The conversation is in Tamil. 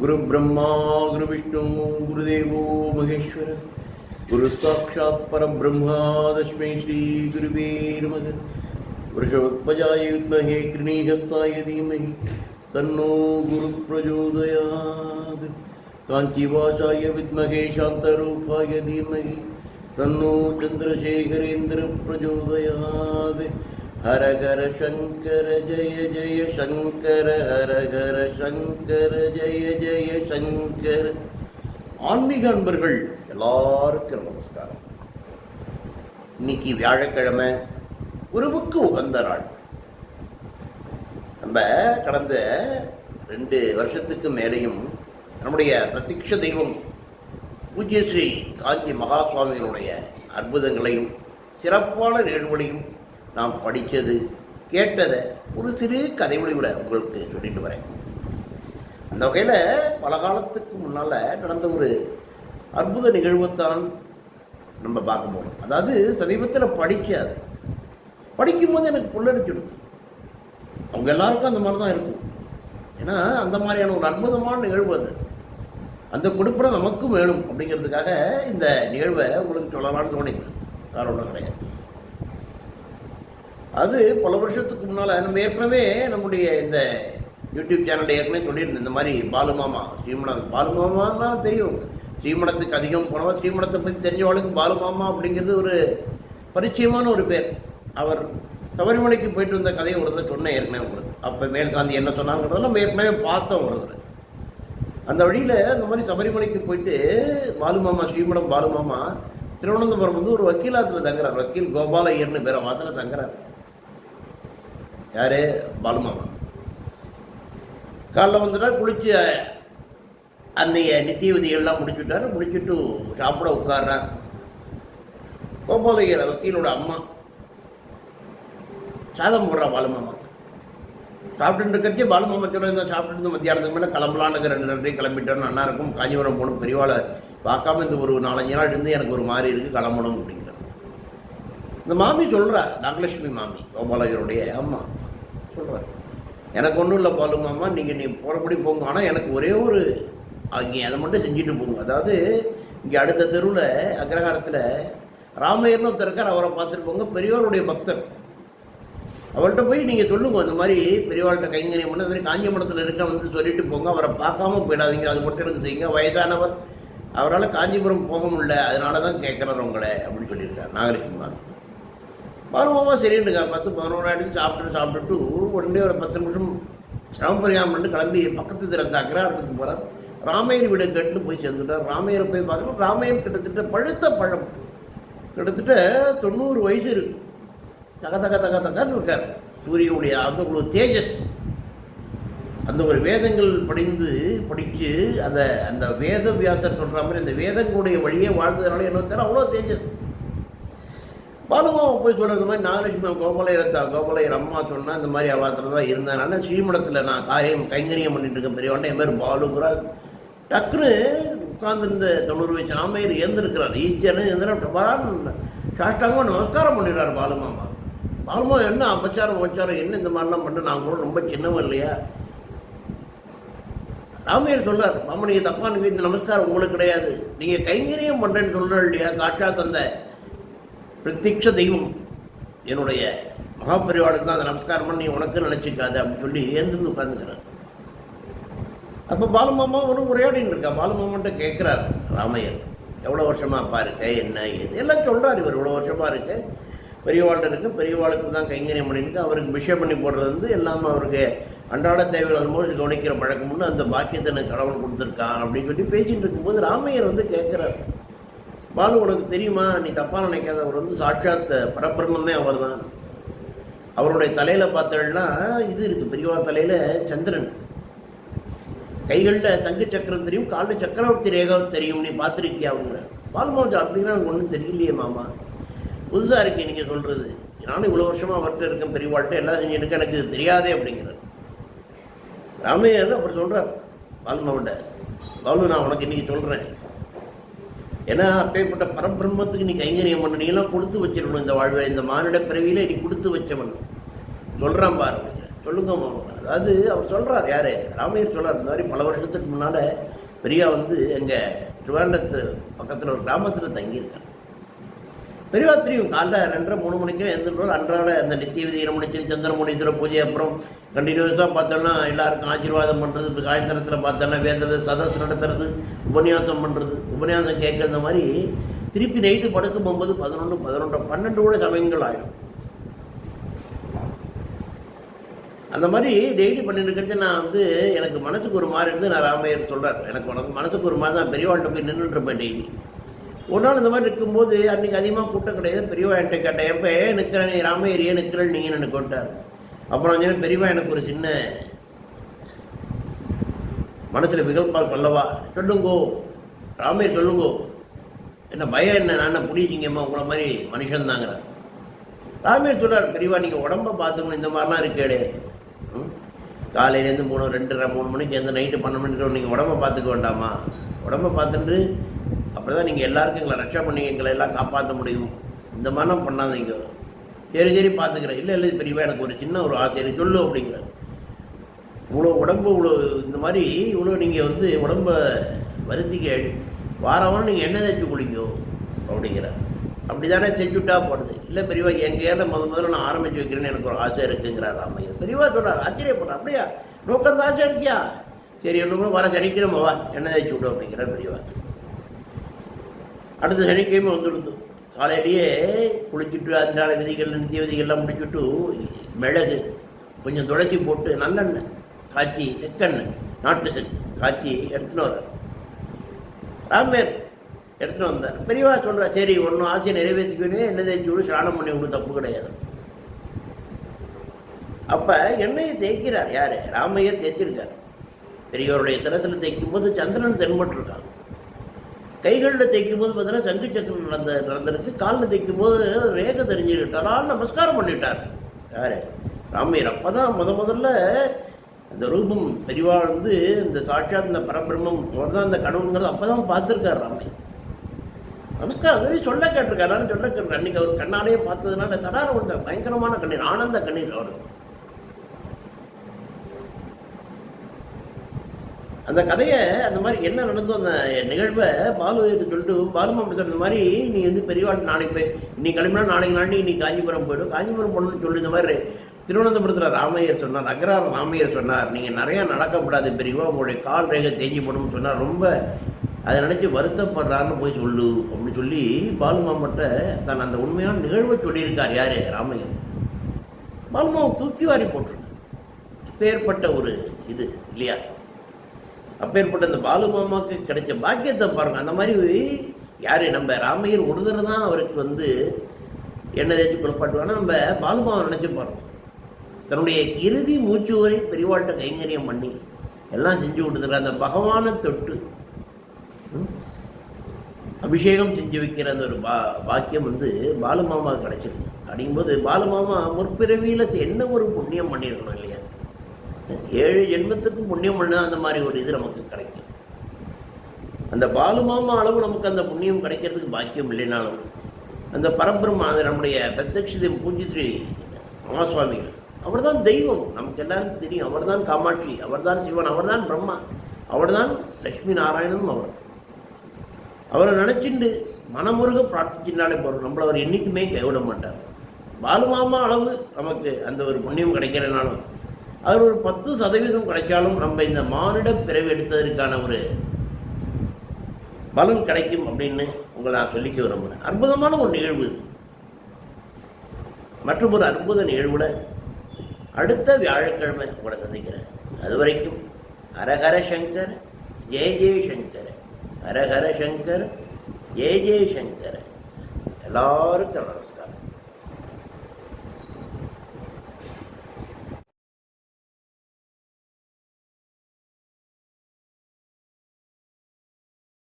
गुरुब्रह्मा गुरुविष्णु गुरुदेवो महेश्वर गुरुसाक्षात् परब्रह्मा तस्मै श्रीगुरुवे नमः वृषभत्वजाय विद्महे कृणीहस्ताय धीमहि तन्नो गुरुप्रचोदयात् काञ्चीवाचाय विद्महे शान्तरूपाय धीमहि तन्नो चन्द्रशेखरेन्द्रप्रचोदयात् ஹர ஹர சங்கர ஜய ஜய சங்கர ஹர ஹர சங்கர ஜய ஜய சங்கர் ஆன்மீக அன்பர்கள் எல்லாருக்கும் நமஸ்காரம். இன்னைக்கு வியாழக்கிழமை உறவுக்கு உகந்த நாள். நம்ம கடந்த ரெண்டு வருஷத்துக்கு மேலேயும் நம்முடைய பிரத்யக்ஷ தெய்வம் பூஜ்ய ஸ்ரீ காஞ்சி மகாசுவாமிகளுடைய அற்புதங்களையும் சிறப்பான நிகழ்வுகளையும் நாம் படித்தது கேட்டதை ஒரு சிறு கதை வடிவில் உங்களுக்கு சொல்லிட்டு வரேன். அந்த வகையில் பல காலத்துக்கு முன்னால் நடந்த ஒரு அற்புத நிகழ்வைத்தான் நம்ம பார்க்க போகிறோம் அதாவது சமீபத்தில் படிக்காது. படிக்கும்போது எனக்கு புல்லடிச்சுடுது அவங்க எல்லாருக்கும் அந்த மாதிரி தான் இருக்கும். ஏன்னா அந்த மாதிரியான ஒரு அற்புதமான நிகழ்வு அது. அந்த கொடுப்படம் நமக்கும் வேணும் அப்படிங்கிறதுக்காக இந்த நிகழ்வை உங்களுக்கு சொல்லலாம்னு தோணிது வேற ஒன்றும் கிடையாது. அது பல வருஷத்துக்கு முன்னால் நம்ம ஏற்கனவே நம்முடைய இந்த யூடியூப் சேனல் ஏற்கனவே சொல்லியிருந்தேன் இந்த மாதிரி பாலுமாமா ஸ்ரீமடம் பாலுமாமான்னா தெரியும். ஸ்ரீமடத்துக்கு அதிகம் போனவா ஸ்ரீமடத்தை பற்றி தெரிஞ்சவளுக்கு பாலுமாமா அப்படிங்கிறது ஒரு பரிச்சயமான ஒரு பேர். அவர் சபரிமலைக்கு போயிட்டு வந்த கதையை ஒரு சொன்னேன் ஏற்கனவே உங்களுக்கு. அப்போ மேல்காந்தி என்ன சொன்னாங்கிறதெல்லாம் நம்ம ஏற்கனவே பார்த்தோம் ஒரு அந்த வழியில் இந்த மாதிரி சபரிமலைக்கு போயிட்டு பாலுமாமா ஸ்ரீமடம் பாலுமாமா திருவனந்தபுரம் வந்து ஒரு வக்கீலாத்தில் தங்குறார். வக்கீல் கோபால ஐயர்னு பேரை மாத்திரம் தங்குறாரு. யார்? பாலுமாமா. காலைல வந்துட்டா குளிச்சு அந்த நித்திய விதிகள்லாம் முடிச்சுட்டார். முடிச்சுட்டு சாப்பிட உட்கார்றார். கோபாலையர் வக்கீலோட அம்மா சாதம் போடுறா பாலுமாமா. சாப்பிட்டு இருக்கிறச்சே பாலுமாமா சொல்ல இந்த சாப்பிட்டு மத்தியானத்துக்கு மேலே கிளம்பலான்னு ரெண்டு நன்றி கிளம்பிட்டோம் நல்லா இருக்கும் காஞ்சிபுரம் போகணும். பெரியவாளை பார்க்காம இந்த ஒரு நாலஞ்சு நாள் இருந்து எனக்கு ஒரு மாதிரி இருக்குது கிளம்பணும் அப்படிங்கிறார். இந்த மாமி சொல்கிறா நாகலட்சுமி மாமி கோபாலையருடைய அம்மா சொல்கிறார் எனக்கு ஒன்றும் இல்லை பாலுமாம்மா நீங்கள் நீ போகிறபடி போங்க. ஆனால் எனக்கு ஒரே ஒரு அங்கே அதை மட்டும் செஞ்சுட்டு போங்க. அதாவது இங்கே அடுத்த தெருவில் அக்ரஹாரத்தில் ராமையர்னு ஒருத்தர் இருக்கார். அவரை பார்த்துட்டு போங்க. பெரியவருடைய பக்தர். அவர்கிட்ட போய் நீங்கள் சொல்லுங்க. இந்த மாதிரி பெரியவாள்கிட்ட கைங்கரியம் பண்ண இந்த மாதிரி காஞ்சிபுரத்தில் இருக்க வந்து சொல்லிட்டு போங்க. அவரை பார்க்காம போயிடாதீங்க. அது மட்டும் எனக்கு செய்யுங்க. வயதானவர். அவரால் காஞ்சிபுரம் போக முடியல. அதனால தான் கேட்குறாரு உங்களை அப்படின்னு சொல்லியிருக்கார். நாகலட்சுமி மாமி சரின்னு கா பத்து பதினோரு அடிச்சு சாப்பிட்டு சாப்பிட்டுட்டு உடனே ஒரு பத்து நிமிஷம் சிரமபரியாமம் பண்ணி கிளம்பி பக்கத்து திறந்த அக்ரஹாரத்துக்கு போகிறார் ராமையர் வீடு கேட்டு போய் சேர்ந்துட்டார். ராமையரை போய் பார்க்கணும் ராமையர் கிட்டத்தட்ட பழுத்த பழம். கிட்டத்தட்ட தொண்ணூறு வயசு இருக்கு தக தக தக தகன்னு இருக்கார். சூரியனுடைய அந்த ஒரு தேஜஸ். அந்த ஒரு வேதங்கள் படிந்து படித்து அந்த அந்த வேத வியாசர் சொல்கிற மாதிரி அந்த வேதங்களுடைய வழியே வாழ்ந்ததுனால என்ன தெரியல. அவ்வளோ தேஜஸ். பாலுமாவை போய் சொல்கிறது மாதிரி நாகலட்சுமி கோபாலையர் தா கோபாலையர் அம்மா சொன்னால் இந்த மாதிரி அவாத்தில் தான் இருந்தனால ஸ்ரீமடத்தில் நான் காரியம் கைங்கரியம் பண்ணிட்டு இருக்கேன் பெரியவாண்ட என் பேர் பாலுங்கிறார் டக்குன்னு உட்காந்துருந்த தொண்ணூறு வயசு ஆமையர் ஏந்திருக்கிறார் ஈச்சியான எந்திர சாஷ்டாங்கமாக நமஸ்காரம் பண்ணிடுறார் பாலுமாமா பாலுமா என்ன அபச்சாரம் உபச்சாரம் என்ன இந்த மாதிரிலாம் பண்ண? நான் கூட ரொம்ப சின்னவன் இல்லையா? ராமையர் சொல்றார் மாமா நீங்கள் தப்பான இந்த நமஸ்காரம் உங்களுக்கு கிடையாது. நீங்கள் கைங்கரியம் பண்ணுறேன்னு சொல்கிறோம் இல்லையா? காற்றா தந்த. பிரத்யக்ஷ தெய்வம். என்னுடைய மகாபரிவாளுக்கு தான் அந்த நமஸ்காரம் பண்ணி உனக்கு நினச்சிக்காத அப்படின்னு சொல்லி ஏந்திருந்து உட்காந்துக்கிறார் அப்போ பாலுமாமா ஒரு உரையாடின்னு இருக்கா? பாலுமாமன்ட்ட கேட்குறார் ராமையர் எவ்வளோ வருஷமாக அப்பா இருக்க? என்ன? ஏது? எல்லாம் சொல்கிறார் இவர் இவ்வளோ வருஷமா இருக்கு? பெரியவாள்கிட்ட இருக்குது பெரியவாளுக்கு தான் கைங்கரியம் பண்ணியிருக்கு. அவருக்கு விஷயம் பண்ணி போடுறது வந்து எல்லாமே அவருக்கு அன்றாட தேவைகள் வரும்போது கவனிக்கிற பழக்கம் உண்டு. அந்த பாக்கியத்தை எனக்கு கடவுள் கொடுத்துருக்கான் அப்படின்னு சொல்லி பேசிகிட்டு இருக்கும்போது ராமையர் வந்து கேட்குறாரு பாலு உனக்கு தெரியுமா? நீ தப்பாக நினைக்காத அவர் வந்து சாட்சாத் பரபிரம்மே அவர் தான் அவருடைய தலையில் பார்த்தோம்னா இது இருக்குது பெரியவா தலையில் சந்திரன். கைகளில் சங்கு சக்கரம் தெரியும் காலில் சக்கரவர்த்தி ரேகம் தெரியும் நீ பார்த்துருக்கியா அவங்க பாலுமாவா அப்படின்னா எனக்கு ஒன்றும் தெரியலையே மாமா. புதுசாக இருக்கே நீங்கள் சொல்கிறது நானும் இவ்வளோ வருஷமாக அவர்கிட்ட இருக்கேன் பெரியவாள்கிட்ட எல்லாம் செஞ்சுருக்கேன் எனக்கு தெரியாதே அப்படிங்கிறார். ராமையர் அப்படி சொல்கிறார் பாலுமாவட்ட பாலு நான் உனக்கு இன்றைக்கி சொல்கிறேன் ஏன்னா அப்பேற்பட்ட பரபிரம்மத்துக்கு நீ கைங்கரியம் பண்ண நீலாம் கொடுத்து வச்சிருக்கணும் இந்த வாழ்வை. இந்த மானிட பிறவியில நீ கொடுத்து வச்சவன். சொல்கிறான் பாரு சொல்லுங்க அதாவது அவர் சொல்கிறார் யார்? ராமையர் சொல்கிறார் இந்த மாதிரி பல வருஷத்துக்கு முன்னால் பெரியா வந்து எங்கள் திருவாண்டத்து பக்கத்தில் ஒரு கிராமத்தில் தங்கியிருக்கார். பெரியவா தெரியும் காலைல ரெண்டரை மூணு மணிக்கு எழுந்துட்டு அன்றாட அந்த நித்திய விதிகளை முடிச்சு சந்திரமுனீஸ்வர பூஜை அப்புறம் கண்டினியூஸாக பார்த்தோன்னா எல்லாருக்கும் ஆசீர்வாதம் பண்ணுறது இப்போ சாயந்தரத்தில் பார்த்தோன்னா வேந்தது சதஸ் நடத்துறது உபன்யாசம் பண்ணுறது உபன்யாசம் கேட்கறது மாதிரி திருப்பி நைட்டு படுக்கும் போகும்போது பதினொன்று பதினொன்று பன்னெண்டு கூட சமயங்கள் ஆயிடும். அந்த மாதிரி டெய்லி பண்ணிட்டு இருக்கிறது நான் வந்து எனக்கு மனசுக்கு ஒரு மாதிரி இருந்து நான் ராமையர் சொல்கிறார் எனக்கு உனக்கு மனசுக்கு ஒரு மாதிரி தான். பெரியவாழ்கிட்ட போய் நின்றுட்டு இருப்பேன் டெய்லி ஒரு நாள் இந்த மாதிரி இருக்கும்போது அன்றைக்கி அதிகமாக கூட்டம் கிடையாது. பெரியவா என்கிட்ட கேட்டேன் எப்போ ஏன் நிற்கிற நீ ராமையர் ஏன் நிற்கிறேன் நீங்கள் எனக்கு கொண்டார் அப்புறம் வந்து பெரியவா எனக்கு ஒரு சின்ன மனசில் விகல்பால் கொல்லவா சொல்லுங்கோ ராமையர் சொல்லுங்கோ. என்ன பயம் என்ன? நான் புரியுச்சிங்கம்மா புடிச்சிங்கம்மா உங்களை மாதிரி மனுஷன் தாங்கிறார். ராமையர் சொல்கிறார் பெரியவா நீங்கள் உடம்ப பார்த்துக்கணும். இந்த மாதிரிலாம் இருக்கேடே. ம்? காலையிலேருந்து மூணு ரெண்டரை மூணு மணிக்கு எந்த நைட்டு பன்னெண்டு மணிக்கு நீங்கள் உடம்ப பார்த்துக்க வேண்டாமா? உடம்ப பார்த்துட்டு அப்படி தான் நீங்கள் எல்லாருக்கும் எங்களை ரட்சா பண்ணி எங்களை எல்லாம் காப்பாற்ற முடியும். இந்த மாதிரிலாம் பண்ணாதீங்க. சரி சரி பார்த்துக்கிறேன் இல்லை இல்லை பெரியவா எனக்கு ஒரு சின்ன ஒரு ஆசை. சொல்லு அப்படிங்கிற. இவ்வளோ உடம்பு இவ்வளோ இந்த மாதிரி இவ்வளோ நீங்கள் வந்து உடம்ப வருத்திக்க வாரம் வாரம் நீங்கள் எண்ணெய் தேய்ச்சி குளிங்கோ அப்படிங்கிற. அப்படி தானே செஞ்சுட்டா போடுது இல்லை பெரியவா எங்கள் ஏரில் முத முதல்ல நான் ஆரம்பிச்சு வைக்கிறேன்னு எனக்கு ஒரு ஆசை இருக்குங்கிறார் ராமையர் பெரியவா சொல்கிறார் ஆச்சரியப்படுறா அப்படியா? நோக்கம் ஆசை இருக்கியா? சரி ஒன்று வர சனிக்கிழமை வா எண்ணெய் தேய்ச்சி விடும் அப்படிங்கிறார் பெரியவா. அடுத்த சனிக்கிழமை வந்துடுது. காலையிலேயே குளிச்சுட்டு அன்றாட விதிகள் நித்திய விதிகள்லாம் முடிச்சுட்டு மிளகு கொஞ்சம் துளசி போட்டு நல்லெண்ணெய் காய்ச்சி செக்கெண்ணெய் நாட்டு செக் காய்ச்சி எடுத்துன்னு வர ராமேர் எடுத்துன்னு வந்தார். பெரியவா சொல்கிறார் சரி ஒன்றும் ஆசையை நிறைவேற்றிக்கணும் எண்ணெய் தேய்ச்சி விடு ஸ்நானம் பண்ணி விடு தப்பு கிடையாது. அப்போ எண்ணெயை தேய்க்கிறார் யார்? ராமையர் தேய்ச்சிருக்கார். பெரியவருடைய சிரசில் தேய்க்கும் போது சந்திரன் தென்பட்டிருக்கான். கைகளில் தைக்கும் போது பார்த்தீங்கன்னா சங்கு சக்கரம் நடந்த நடந்திருக்கு. காலில் தைக்கும் போது ரேகை தெரிஞ்சுக்கிட்டாரால் நமஸ்காரம் பண்ணிட்டார். யாரு? ராமையர். அப்போ தான் முத முதல்ல அந்த ரூபம் பெரிவா வந்து இந்த சாட்சாத் இந்த பரபிரம்மம் அவர் தான் இந்த கடவுளுங்கிறது அப்போ தான் பார்த்துருக்கார் ராமையர். நமஸ்காரம். சொல்ல கேட்டிருக்காரு. சொல்ல கேட்டிருக்கேன் அன்னைக்கு அவர் கண்ணாலேயே பார்த்ததுனால தடார கொடுத்தார். பயங்கரமான கண்ணீர் ஆனந்த கண்ணீர் அவருக்கு. அந்த கதையை அந்த மாதிரி என்ன நடந்தோ அந்த நிகழ்வை பாலு சொல்லிட்டு பாலுமா அப்படி மாதிரி நீ வந்து பெரியவாள் நாளைக்கு போய் நீ கிளம்பினா நாளைக்கு நாளைக்கு நீ காஞ்சிபுரம் போயிடும் காஞ்சிபுரம் போகணும்னு சொல்லி இந்த மாதிரி திருவனந்தபுரத்தில் ராமையர் சொன்னார் அக்ரார் ராமையர் சொன்னார் நீங்கள் நிறையா நடக்கப்படாது பெரியவா உங்களுடைய கால் ரேகை தேஞ்சி போடணும்னு சொன்னார். ரொம்ப அதை நினச்சி வருத்தப்படுறாருன்னு போய் சொல்லு அப்படின்னு சொல்லி பாலுமாமட்ட தான் அந்த உண்மையான நிகழ்வை சொல்லியிருக்கார் யார்? ராமையர். பாலுமாவை தூக்கி வாரி போட்டிருக்கு. பேர்பட்ட ஒரு இது இல்லையா? அப்பேற்பட்ட இந்த பாலு மாமாவுக்கு கிடைச்ச பாக்கியத்தை பாருங்கள் அந்த மாதிரி யார்? நம்ம ராமையர் ஒருதர் தான் அவருக்கு வந்து என்ன தேய்ச்சி குழப்பாட்டுவானா நம்ம பாலுமாவை நினச்சி பாருங்க தன்னுடைய இறுதி மூச்சு வரை பெரியவாள்கிட்ட கைங்கரியம் பண்ணி எல்லாம் செஞ்சு கொடுத்துருக்க அந்த பகவானை தொட்டு அபிஷேகம் செஞ்சு வைக்கிற அந்த ஒரு பா பாக்கியம் வந்து பாலுமாமாவுக்கு கிடைச்சிருக்கு அப்படிங்கும்போது பாலுமாமா முற்பிறவியில் என்ன ஒரு புண்ணியம் பண்ணியிருக்கணும் இல்லையா? ஏழு ஜென்மத்துக்கு புண்ணியம் பண்ணால் அந்த மாதிரி ஒரு இது நமக்கு கிடைக்கும். அந்த பாலுமாமா அளவு நமக்கு அந்த புண்ணியம் கிடைக்கிறதுக்கு பாக்கியம் இல்லைனாலும் அந்த பரபிரம்ம அது நம்முடைய பிரத்யக்ஷதை பூஜ்ய ஸ்ரீ அவர் தான் தெய்வம். நமக்கு எல்லாருக்கும் தெரியும். அவர்தான் காமாட்சி அவர்தான் சிவன் அவர்தான் பிரம்மா அவர்தான் லட்சுமி நாராயணனும் அவர். அவரை நினச்சிண்டு மனமுருக பிரார்த்திச்சினாலே போகிறோம் நம்மளை அவர் என்றைக்குமே கைவிட மாட்டார். பாலுமாமா அளவு நமக்கு அந்த ஒரு புண்ணியம் கிடைக்கிறனாலும் அவர் ஒரு பத்து சதவீதம் கிடைச்சாலும் நம்ம இந்த மானிட பிறவி எடுத்ததற்கான ஒரு பலன் கிடைக்கும் அப்படின்னு உங்களை நான் சொல்லிக்க விரும்புகிறேன். அற்புதமான ஒரு நிகழ்வு. மற்றும் ஒரு அற்புத நிகழ்வுல அடுத்த வியாழக்கிழமை உங்களை சந்திக்கிறேன். அது வரைக்கும் ஹரஹர சங்கர் ஜெய ஜெயசங்கர் ஹரஹர சங்கர் ஜெய ஜெயசங்கர் எல்லாருக்கும் நமஸ்காரம்.